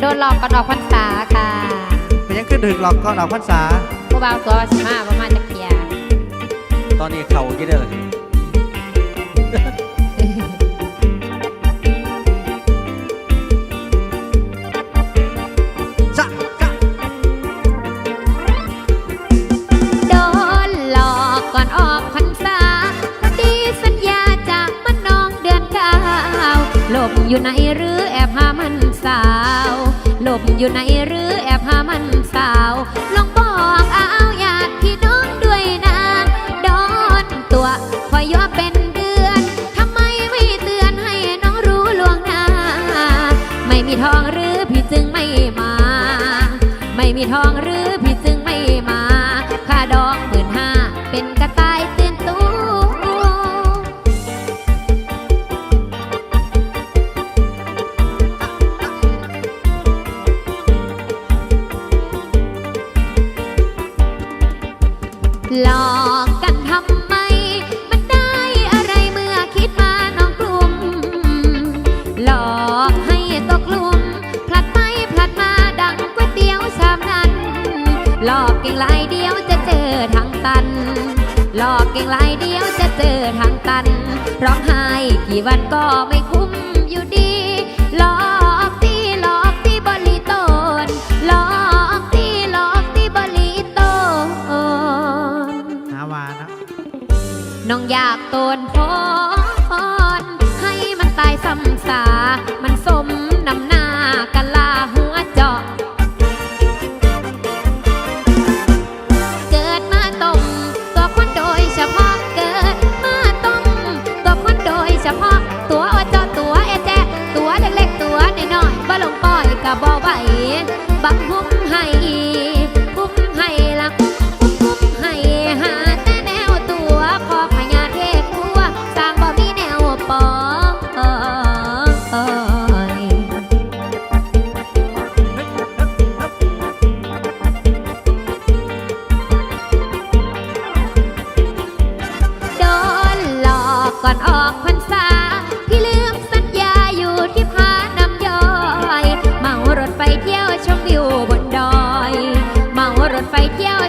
โดนหลอกก่อนออกพรรษาค่ะเป็นยังขึ้นถึงหลอกก่อนออกพรรษา ผู้บ่าวตัวว่าสิมาประมาณจะเคลียร์ตอนนี้เข่าเยอะเลยจะกะโดนหลอกก่อนออกพรรษาพอดีสัญญาจากมันน้องเดือนเก้าหลบอยู่ไหนหรือแอบหามันสาวห ลบอยู่ไหนหรือแอบหามันสาว ลองบอกเอาอยากพี่น้องด้วยนะโดนตัวคอยย่อเป็นเดือน ทำไมไม่เตือนให้น้องรู้ล่วงหน้า ไม่มีทองหรือพี่จึงไม่มา ไม่มีทองหรือพี่จึงำไม มันได้อะไรเมื่อคิดมาน้องกลุ่ม หลอกให้ตกหลุม พลัดไปพลัดมาดังก๋วยเตี๋ยวชามนั้น หลอกเก่งลายเดียวจะเจอทางตัน หลอกเก่งลายเดียวจะเจอทางตันร้องไห้กี่วันก็ไม่คุ้ม อยากโตนพรให้มันตายซ้ำสา มันสมนำหน้า ก่อนออกพรรษาพี่ลืมสัญญาอยู่ที่พานำย่อยเมารถไฟเที่ยวชมวิวบนดอย เมารถไฟเที่ยว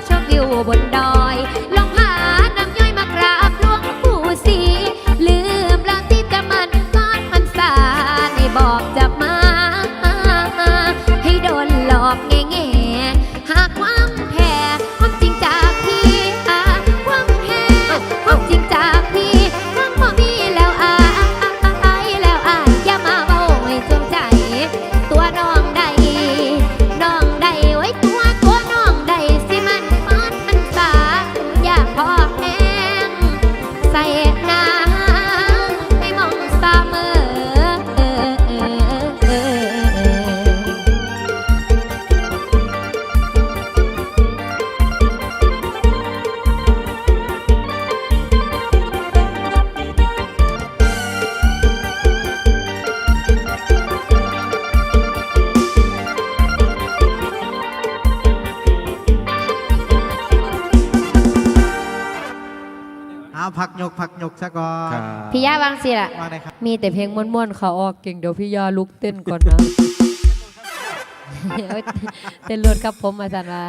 เอาผักหยกผักหยกซะก่อนพี่ย่าบางสิล่ะว่าไงครับมีแต่เพลงม่วนๆเขาออกเก่งเดี๋ยวพี่ย่าลุกเต้นก่อนนะเต้นรวดครับผมอาจารย์ว่า